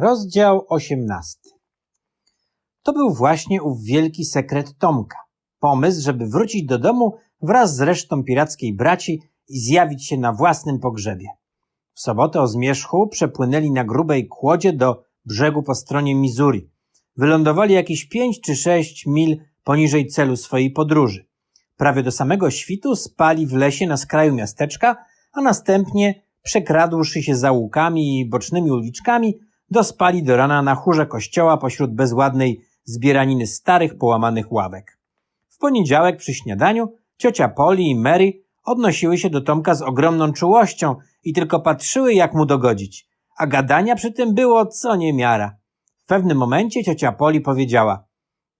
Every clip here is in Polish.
Rozdział osiemnasty. To był właśnie ów wielki sekret Tomka. Pomysł, żeby wrócić do domu wraz z resztą pirackiej braci i zjawić się na własnym pogrzebie. W sobotę o zmierzchu przepłynęli na grubej kłodzie do brzegu po stronie Missouri. Wylądowali jakieś pięć czy sześć mil poniżej celu swojej podróży. Prawie do samego świtu spali w lesie na skraju miasteczka, a następnie, przekradłszy się zaułkami i bocznymi uliczkami, dospali do rana na chórze kościoła pośród bezładnej zbieraniny starych, połamanych ławek. W poniedziałek przy śniadaniu ciocia Poli i Mary odnosiły się do Tomka z ogromną czułością i tylko patrzyły, jak mu dogodzić, a gadania przy tym było co niemiara. W pewnym momencie ciocia Poli powiedziała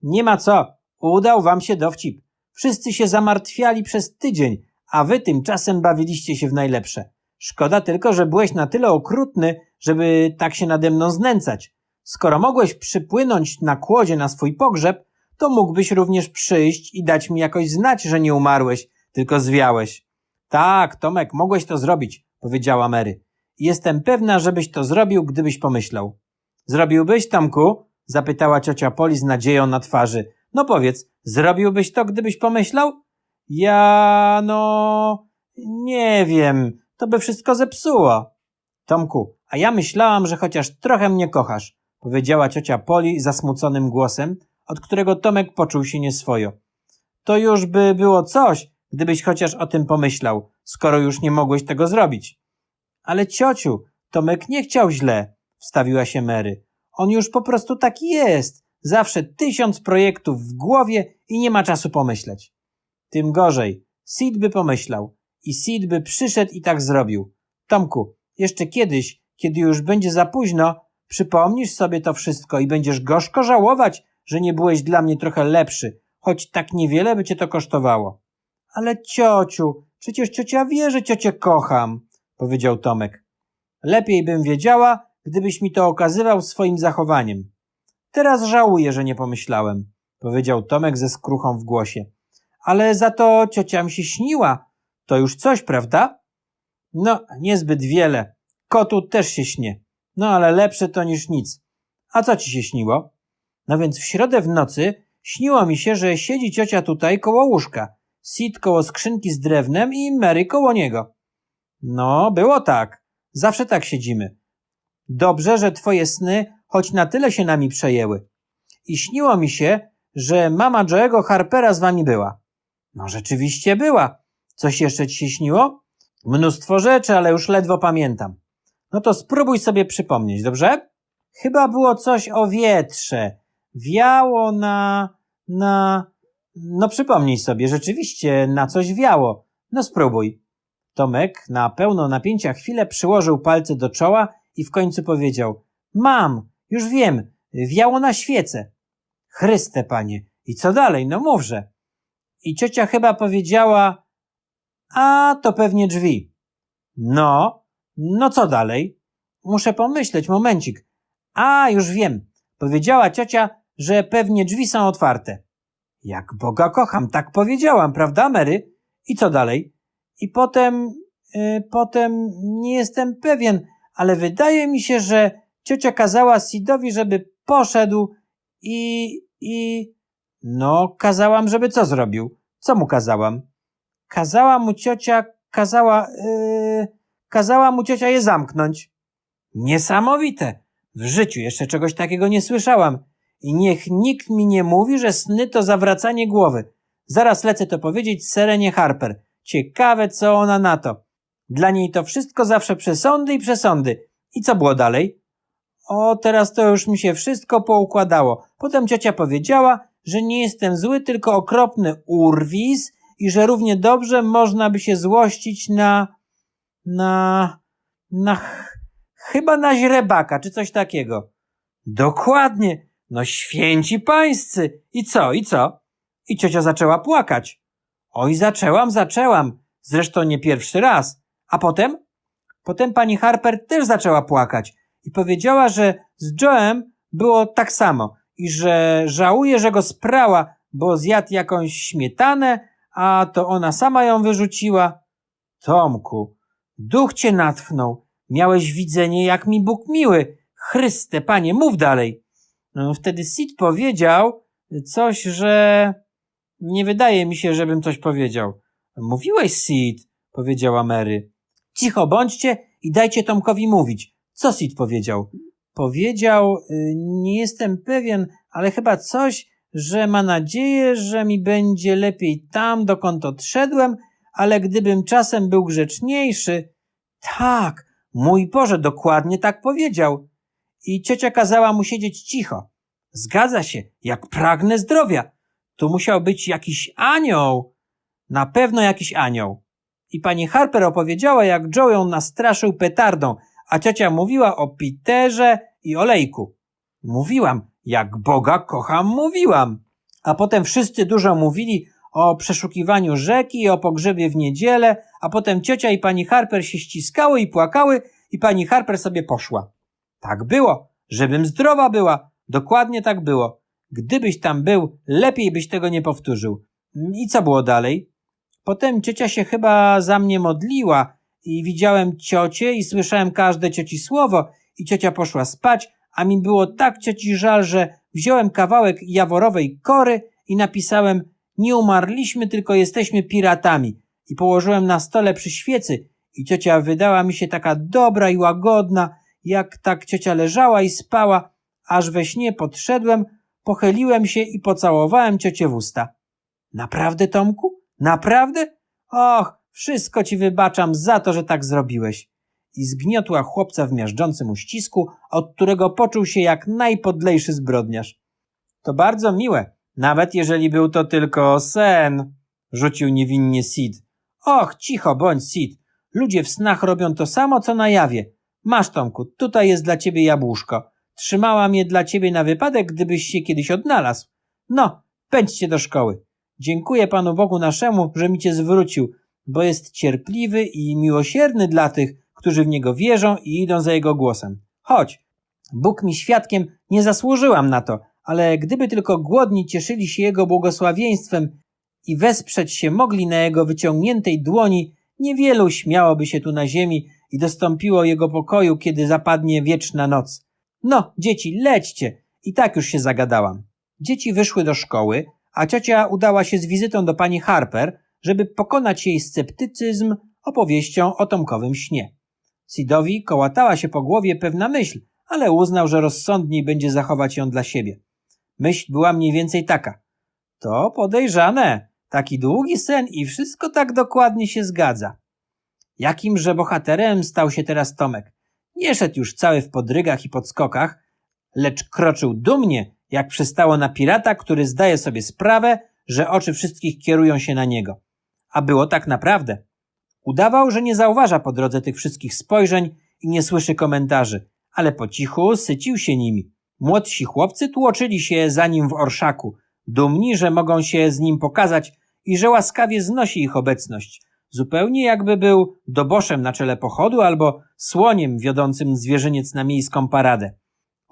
Nie ma co, udał wam się dowcip. Wszyscy się zamartwiali przez tydzień, a wy tymczasem bawiliście się w najlepsze. Szkoda tylko, że byłeś na tyle okrutny, żeby tak się nade mną znęcać. Skoro mogłeś przypłynąć na kłodzie na swój pogrzeb, to mógłbyś również przyjść i dać mi jakoś znać, że nie umarłeś, tylko zwiałeś. Tak, Tomek, mogłeś to zrobić, powiedziała Mary. Jestem pewna, żebyś to zrobił, gdybyś pomyślał. Zrobiłbyś, Tomku? zapytała ciocia Poli z nadzieją na twarzy. No powiedz, zrobiłbyś to, gdybyś pomyślał? Ja, no, nie wiem, to by wszystko zepsuło. Tomku, a ja myślałam, że chociaż trochę mnie kochasz, powiedziała ciocia Poli zasmuconym głosem, od którego Tomek poczuł się nieswojo. To już by było coś, gdybyś chociaż o tym pomyślał, skoro już nie mogłeś tego zrobić. Ale ciociu, Tomek nie chciał źle, wstawiła się Mary. On już po prostu taki jest. Zawsze tysiąc projektów w głowie i nie ma czasu pomyśleć. Tym gorzej. Sid by pomyślał. I Sid by przyszedł i tak zrobił. Tomku, jeszcze kiedyś, kiedy już będzie za późno, przypomnisz sobie to wszystko i będziesz gorzko żałować, że nie byłeś dla mnie trochę lepszy, choć tak niewiele by cię to kosztowało. Ale ciociu, przecież ciocia wie, że ciocię kocham, powiedział Tomek. Lepiej bym wiedziała, gdybyś mi to okazywał swoim zachowaniem. Teraz żałuję, że nie pomyślałem, powiedział Tomek ze skruchą w głosie. Ale za to ciocia mi się śniła. To już coś, prawda? No, niezbyt wiele. Kotu też się śnie. No, ale lepsze to niż nic. A co ci się śniło? No więc w środę w nocy śniło mi się, że siedzi ciocia tutaj koło łóżka, Sid koło skrzynki z drewnem i Mary koło niego. No, było tak. Zawsze tak siedzimy. Dobrze, że twoje sny choć na tyle się nami przejęły. I śniło mi się, że mama Joe'ego Harpera z wami była. No rzeczywiście była. Coś jeszcze ci się śniło? Mnóstwo rzeczy, ale już ledwo pamiętam. No to spróbuj sobie przypomnieć, dobrze? Chyba było coś o wietrze. Wiało na, na, no przypomnij sobie, rzeczywiście na coś wiało. No spróbuj. Tomek na pełno napięcia chwilę przyłożył palce do czoła i w końcu powiedział, mam, już wiem, wiało na świece. Chryste, panie, i co dalej? No mówże. I ciocia chyba powiedziała, a to pewnie drzwi. No, no co dalej? Muszę pomyśleć, momencik. A, już wiem. Powiedziała ciocia, że pewnie drzwi są otwarte. Jak Boga kocham, tak powiedziałam, prawda, Mary? I co dalej? I potem, yy, potem nie jestem pewien, ale wydaje mi się, że ciocia kazała Sidowi, żeby poszedł i, i, no, kazałam, żeby co zrobił? Co mu kazałam? Kazała mu ciocia, kazała, yy, kazała mu ciocia je zamknąć. Niesamowite! W życiu jeszcze czegoś takiego nie słyszałam. I niech nikt mi nie mówi, że sny to zawracanie głowy. Zaraz lecę to powiedzieć Serenie Harper. Ciekawe, co ona na to. Dla niej to wszystko zawsze przesądy i przesądy. I co było dalej? O, teraz to już mi się wszystko poukładało. Potem ciocia powiedziała, że nie jestem zły, tylko okropny urwis i że równie dobrze można by się złościć na, na, na, ch chyba na źrebaka, czy coś takiego. Dokładnie. No święci pańscy. I co, i co? I ciocia zaczęła płakać. Oj, zaczęłam, zaczęłam. Zresztą nie pierwszy raz. A potem? Potem pani Harper też zaczęła płakać i powiedziała, że z Joem było tak samo i że żałuje, że go sprała, bo zjadł jakąś śmietanę, a to ona sama ją wyrzuciła. Tomku, duch cię natchnął. Miałeś widzenie, jak mi Bóg miły. Chryste, panie, mów dalej. No, wtedy Sid powiedział coś, że nie wydaje mi się, żebym coś powiedział. Mówiłeś, Sid, powiedziała Mary. Cicho bądźcie i dajcie Tomkowi mówić. Co Sid powiedział? Powiedział, y, nie jestem pewien, ale chyba coś, że ma nadzieję, że mi będzie lepiej tam, dokąd odszedłem, ale gdybym czasem był grzeczniejszy. Tak, mój Boże, dokładnie tak powiedział. I ciocia kazała mu siedzieć cicho. Zgadza się, jak pragnę zdrowia. Tu musiał być jakiś anioł. Na pewno jakiś anioł. I pani Harper opowiedziała, jak Joe ją nastraszył petardą, a ciocia mówiła o Peterze i olejku. Mówiłam, jak Boga kocham, mówiłam. A potem wszyscy dużo mówili o przeszukiwaniu rzeki i o pogrzebie w niedzielę, a potem ciocia i pani Harper się ściskały i płakały i pani Harper sobie poszła. Tak było, żebym zdrowa była. Dokładnie tak było. Gdybyś tam był, lepiej byś tego nie powtórzył. I co było dalej? Potem ciocia się chyba za mnie modliła i widziałem ciocię i słyszałem każde cioci słowo i ciocia poszła spać, a mi było tak cioci żal, że wziąłem kawałek jaworowej kory i napisałem nie umarliśmy, tylko jesteśmy piratami i położyłem na stole przy świecy i ciocia wydała mi się taka dobra i łagodna, jak tak ciocia leżała i spała, aż we śnie podszedłem, pochyliłem się i pocałowałem ciocię w usta. Naprawdę, Tomku? Naprawdę? Och, wszystko ci wybaczam za to, że tak zrobiłeś. I zgniotła chłopca w miażdżącym uścisku, od którego poczuł się jak najpodlejszy zbrodniarz. To bardzo miłe, nawet jeżeli był to tylko sen, rzucił niewinnie Sid. Och, cicho bądź, Sid. Ludzie w snach robią to samo, co na jawie. Masz, Tomku, tutaj jest dla ciebie jabłuszko. Trzymałam je dla ciebie na wypadek, gdybyś się kiedyś odnalazł. No, pędźcie do szkoły. Dziękuję Panu Bogu naszemu, że mi cię zwrócił, bo jest cierpliwy i miłosierny dla tych, którzy w Niego wierzą i idą za Jego głosem. Chodź. Bóg mi świadkiem, nie zasłużyłam na to, ale gdyby tylko głodni cieszyli się Jego błogosławieństwem i wesprzeć się mogli na Jego wyciągniętej dłoni, niewielu śmiałoby się tu na ziemi i dostąpiło Jego pokoju, kiedy zapadnie wieczna noc. No, dzieci, lećcie. I tak już się zagadałam. Dzieci wyszły do szkoły, a ciocia udała się z wizytą do pani Harper, żeby pokonać jej sceptycyzm opowieścią o Tomkowym śnie. Sidowi kołatała się po głowie pewna myśl, ale uznał, że rozsądniej będzie zachować ją dla siebie. Myśl była mniej więcej taka. To podejrzane. Taki długi sen i wszystko tak dokładnie się zgadza. Jakimże bohaterem stał się teraz Tomek? Nie szedł już cały w podrygach i podskokach, lecz kroczył dumnie, jak przystało na pirata, który zdaje sobie sprawę, że oczy wszystkich kierują się na niego. A było tak naprawdę. Udawał, że nie zauważa po drodze tych wszystkich spojrzeń i nie słyszy komentarzy, ale po cichu sycił się nimi. Młodsi chłopcy tłoczyli się za nim w orszaku, dumni, że mogą się z nim pokazać i że łaskawie znosi ich obecność, zupełnie jakby był doboszem na czele pochodu albo słoniem wiodącym zwierzyniec na miejską paradę.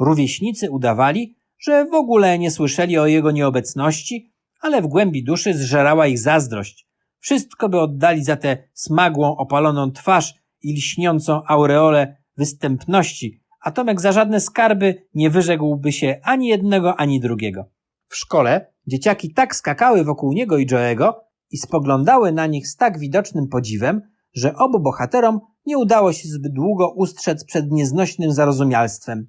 Rówieśnicy udawali, że w ogóle nie słyszeli o jego nieobecności, ale w głębi duszy zżerała ich zazdrość. Wszystko by oddali za tę smagłą, opaloną twarz i lśniącą aureolę występności, a Tomek za żadne skarby nie wyrzekłby się ani jednego, ani drugiego. W szkole dzieciaki tak skakały wokół niego i Joe'ego i spoglądały na nich z tak widocznym podziwem, że obu bohaterom nie udało się zbyt długo ustrzec przed nieznośnym zarozumialstwem.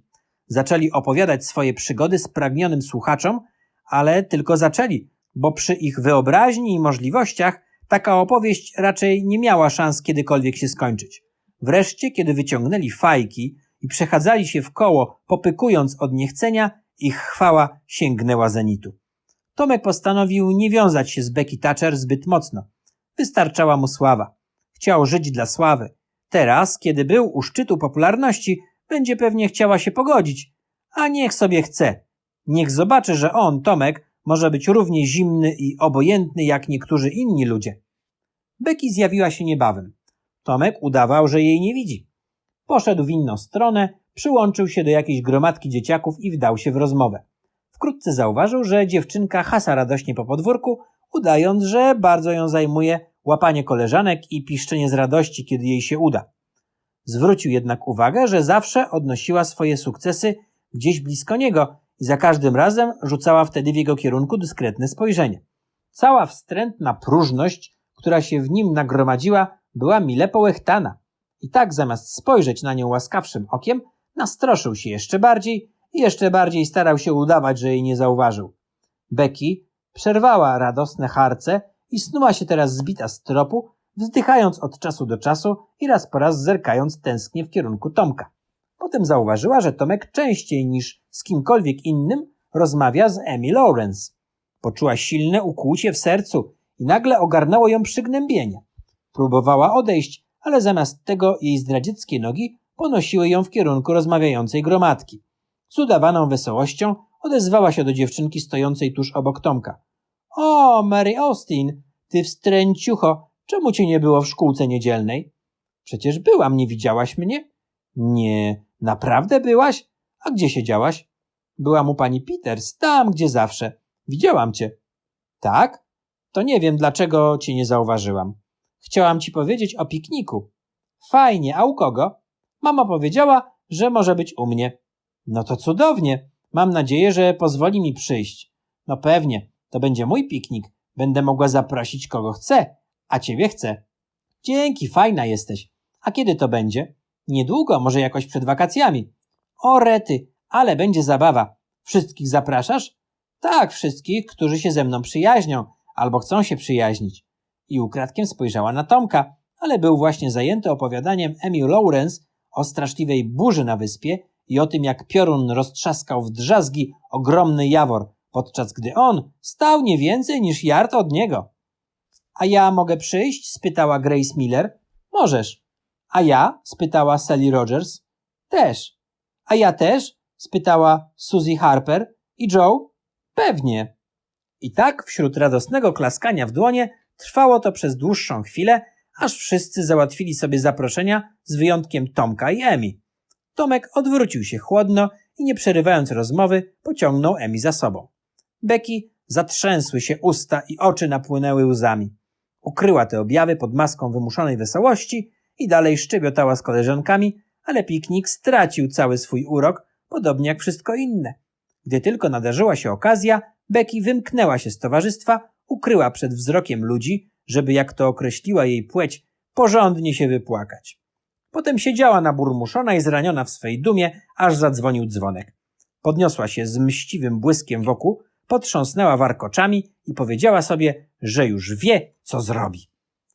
Zaczęli opowiadać swoje przygody spragnionym słuchaczom, ale tylko zaczęli, bo przy ich wyobraźni i możliwościach taka opowieść raczej nie miała szans kiedykolwiek się skończyć. Wreszcie, kiedy wyciągnęli fajki i przechadzali się w koło, popykując od niechcenia, ich chwała sięgnęła zenitu. Tomek postanowił nie wiązać się z Becky Thatcher zbyt mocno. Wystarczała mu sława. Chciał żyć dla sławy. Teraz, kiedy był u szczytu popularności, będzie pewnie chciała się pogodzić. A niech sobie chce. Niech zobaczy, że on, Tomek, może być równie zimny i obojętny jak niektórzy inni ludzie. Becky zjawiła się niebawem. Tomek udawał, że jej nie widzi. Poszedł w inną stronę, przyłączył się do jakiejś gromadki dzieciaków i wdał się w rozmowę. Wkrótce zauważył, że dziewczynka hasa radośnie po podwórku, udając, że bardzo ją zajmuje łapanie koleżanek i piszczenie z radości, kiedy jej się uda. Zwrócił jednak uwagę, że zawsze odnosiła swoje sukcesy gdzieś blisko niego i za każdym razem rzucała wtedy w jego kierunku dyskretne spojrzenie. Cała wstrętna próżność, która się w nim nagromadziła, była mile połechtana. I tak zamiast spojrzeć na nią łaskawszym okiem, nastroszył się jeszcze bardziej i jeszcze bardziej starał się udawać, że jej nie zauważył. Becky przerwała radosne harce i snuła się teraz zbita z tropu, wzdychając od czasu do czasu i raz po raz zerkając tęsknie w kierunku Tomka. Potem zauważyła, że Tomek częściej niż z kimkolwiek innym rozmawia z Emmy Lawrence. Poczuła silne ukłucie w sercu i nagle ogarnęło ją przygnębienie. Próbowała odejść, ale zamiast tego jej zdradzieckie nogi ponosiły ją w kierunku rozmawiającej gromadki. Z udawaną wesołością odezwała się do dziewczynki stojącej tuż obok Tomka. O, Mary Austin, ty wstręciucho, czemu cię nie było w szkółce niedzielnej? Przecież byłam, nie widziałaś mnie? Nie, naprawdę byłaś? A gdzie siedziałaś? Byłam u pani Peters, tam, gdzie zawsze. Widziałam cię. Tak? To nie wiem, dlaczego cię nie zauważyłam. Chciałam ci powiedzieć o pikniku. Fajnie, a u kogo? Mama powiedziała, że może być u mnie. No to cudownie. Mam nadzieję, że pozwoli mi przyjść. No pewnie, to będzie mój piknik. Będę mogła zaprosić kogo chcę, a ciebie chcę. Dzięki, fajna jesteś. A kiedy to będzie? Niedługo, może jakoś przed wakacjami. O rety, ale będzie zabawa. Wszystkich zapraszasz? Tak, wszystkich, którzy się ze mną przyjaźnią albo chcą się przyjaźnić. I ukradkiem spojrzała na Tomka, ale był właśnie zajęty opowiadaniem Emil Lawrence o straszliwej burzy na wyspie i o tym, jak piorun roztrzaskał w drzazgi ogromny jawor, podczas gdy on stał nie więcej niż yard od niego. A ja mogę przyjść? spytała Grace Miller. Możesz. A ja? spytała Sally Rogers. Też. A ja też? spytała Suzy Harper. I Joe? Pewnie. I tak wśród radosnego klaskania w dłonie trwało to przez dłuższą chwilę, aż wszyscy załatwili sobie zaproszenia z wyjątkiem Tomka i Emi. Tomek odwrócił się chłodno i nie przerywając rozmowy, pociągnął Emi za sobą. Becky zatrzęsły się usta i oczy napłynęły łzami. Ukryła te objawy pod maską wymuszonej wesołości i dalej szczebiotała z koleżankami, ale piknik stracił cały swój urok, podobnie jak wszystko inne. Gdy tylko nadarzyła się okazja, Becky wymknęła się z towarzystwa, ukryła przed wzrokiem ludzi, żeby, jak to określiła jej płeć, porządnie się wypłakać. Potem siedziała naburmuszona i zraniona w swej dumie, aż zadzwonił dzwonek. Podniosła się z mściwym błyskiem wokół, potrząsnęła warkoczami i powiedziała sobie, że już wie, co zrobi.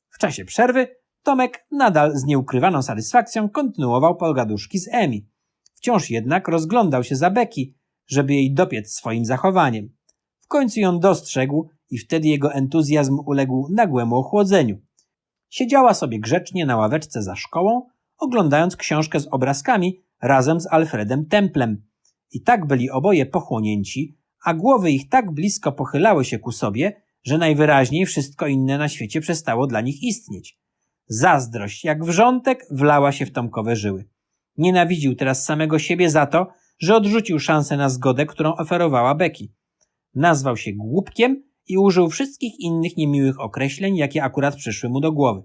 W czasie przerwy Tomek nadal z nieukrywaną satysfakcją kontynuował pogaduszki z Emi. Wciąż jednak rozglądał się za Becky, żeby jej dopiec swoim zachowaniem. W końcu ją dostrzegł i wtedy jego entuzjazm uległ nagłemu ochłodzeniu. Siedziała sobie grzecznie na ławeczce za szkołą, oglądając książkę z obrazkami razem z Alfredem Templem. I tak byli oboje pochłonięci, a głowy ich tak blisko pochylały się ku sobie, że najwyraźniej wszystko inne na świecie przestało dla nich istnieć. Zazdrość, jak wrzątek, wlała się w Tomkowe żyły. Nienawidził teraz samego siebie za to, że odrzucił szansę na zgodę, którą oferowała Becky. Nazwał się głupkiem i użył wszystkich innych niemiłych określeń, jakie akurat przyszły mu do głowy.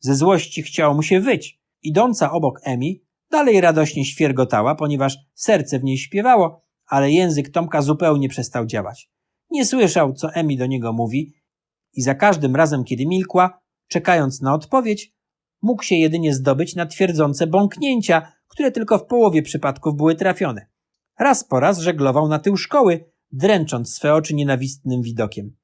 Ze złości chciało mu się wyć. Idąca obok Emi dalej radośnie świergotała, ponieważ serce w niej śpiewało, ale język Tomka zupełnie przestał działać. Nie słyszał, co Emi do niego mówi i za każdym razem, kiedy milkła, czekając na odpowiedź, mógł się jedynie zdobyć na twierdzące bąknięcia, które tylko w połowie przypadków były trafione. Raz po raz żeglował na tył szkoły, dręcząc swe oczy nienawistnym widokiem.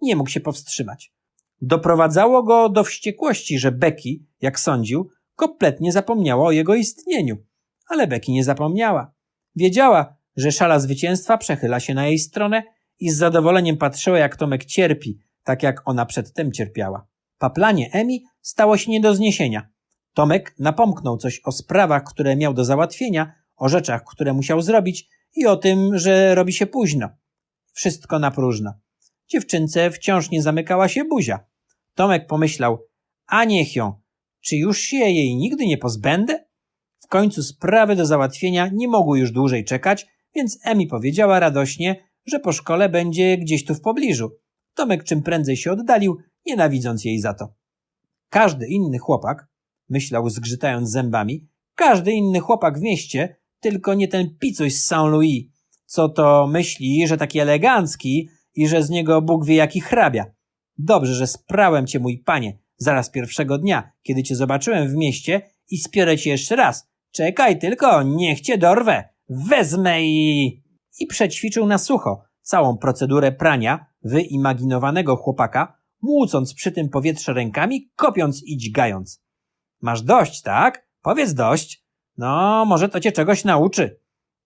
Nie mógł się powstrzymać. Doprowadzało go do wściekłości, że Becky, jak sądził, kompletnie zapomniała o jego istnieniu. Ale Becky nie zapomniała. Wiedziała, że szala zwycięstwa przechyla się na jej stronę i z zadowoleniem patrzyła, jak Tomek cierpi, tak jak ona przedtem cierpiała. Paplanie Emi stało się nie do zniesienia. Tomek napomknął coś o sprawach, które miał do załatwienia, o rzeczach, które musiał zrobić i o tym, że robi się późno. Wszystko na próżno. Dziewczynce wciąż nie zamykała się buzia. Tomek pomyślał, a niech ją, czy już się jej nigdy nie pozbędę? W końcu sprawy do załatwienia nie mogły już dłużej czekać, więc Emi powiedziała radośnie, że po szkole będzie gdzieś tu w pobliżu. Tomek czym prędzej się oddalił, nienawidząc jej za to. Każdy inny chłopak, myślał zgrzytając zębami. Każdy inny chłopak w mieście, tylko nie ten picuś z Saint-Louis, co to myśli, że taki elegancki i że z niego Bóg wie jaki hrabia. Dobrze, że sprałem cię, mój panie, zaraz pierwszego dnia, kiedy cię zobaczyłem w mieście i spiorę cię jeszcze raz. Czekaj tylko, niech cię dorwę. Wezmę i... I przećwiczył na sucho całą procedurę prania wyimaginowanego chłopaka, młócąc przy tym powietrze rękami, kopiąc i dźgając. Masz dość, tak? Powiedz dość. No, może to cię czegoś nauczy.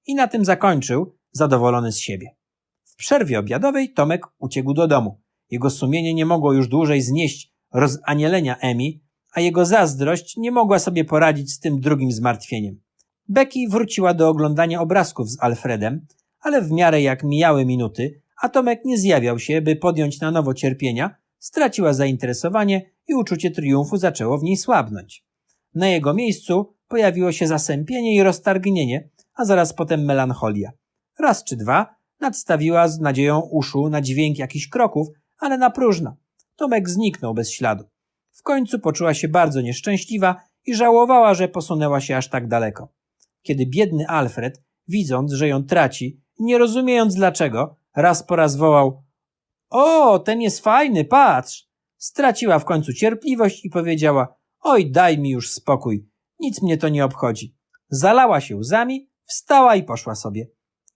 I na tym zakończył, zadowolony z siebie. W przerwie obiadowej Tomek uciekł do domu. Jego sumienie nie mogło już dłużej znieść rozanielenia Emi, a jego zazdrość nie mogła sobie poradzić z tym drugim zmartwieniem. Becky wróciła do oglądania obrazków z Alfredem, ale w miarę jak mijały minuty, a Tomek nie zjawiał się, by podjąć na nowo cierpienia, straciła zainteresowanie i uczucie triumfu zaczęło w niej słabnąć. Na jego miejscu pojawiło się zasępienie i roztargnienie, a zaraz potem melancholia. Raz czy dwa nadstawiła z nadzieją uszu na dźwięk jakichś kroków, ale na próżno. Tomek zniknął bez śladu. W końcu poczuła się bardzo nieszczęśliwa i żałowała, że posunęła się aż tak daleko. Kiedy biedny Alfred, widząc, że ją traci nie rozumiejąc dlaczego, raz po raz wołał O, ten jest fajny, patrz! Straciła w końcu cierpliwość i powiedziała Oj, daj mi już spokój, nic mnie to nie obchodzi. Zalała się łzami, wstała i poszła sobie.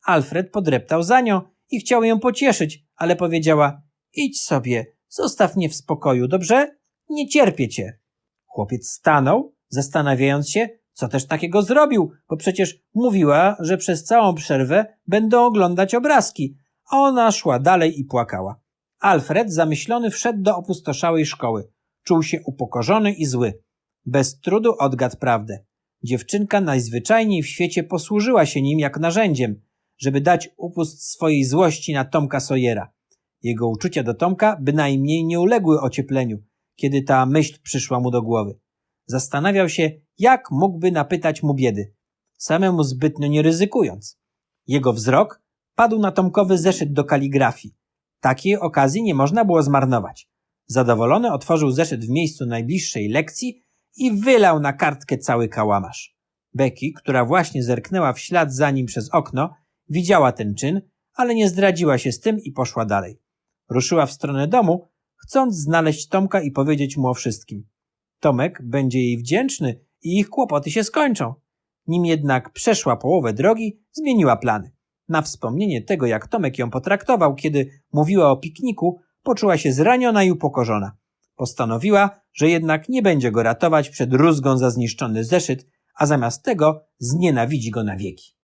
Alfred podreptał za nią i chciał ją pocieszyć, ale powiedziała Idź sobie, zostaw mnie w spokoju, dobrze? Nie cierpię cię. Chłopiec stanął, zastanawiając się, co też takiego zrobił, bo przecież mówiła, że przez całą przerwę będą oglądać obrazki, a ona szła dalej i płakała. Alfred, zamyślony, wszedł do opustoszałej szkoły. Czuł się upokorzony i zły. Bez trudu odgadł prawdę. Dziewczynka najzwyczajniej w świecie posłużyła się nim jak narzędziem, żeby dać upust swojej złości na Tomka Sawyera. Jego uczucia do Tomka bynajmniej nie uległy ociepleniu, kiedy ta myśl przyszła mu do głowy. Zastanawiał się, jak mógłby napytać mu biedy, samemu zbytnio nie ryzykując. Jego wzrok padł na Tomkowy zeszyt do kaligrafii. Takiej okazji nie można było zmarnować. Zadowolony otworzył zeszyt w miejscu najbliższej lekcji i wylał na kartkę cały kałamarz. Becky, która właśnie zerknęła w ślad za nim przez okno, widziała ten czyn, ale nie zdradziła się z tym i poszła dalej. Ruszyła w stronę domu, chcąc znaleźć Tomka i powiedzieć mu o wszystkim. Tomek będzie jej wdzięczny i ich kłopoty się skończą. Nim jednak przeszła połowę drogi, zmieniła plany. Na wspomnienie tego, jak Tomek ją potraktował, kiedy mówiła o pikniku, poczuła się zraniona i upokorzona. Postanowiła, że jednak nie będzie go ratować przed rózgą za zniszczony zeszyt, a zamiast tego znienawidzi go na wieki.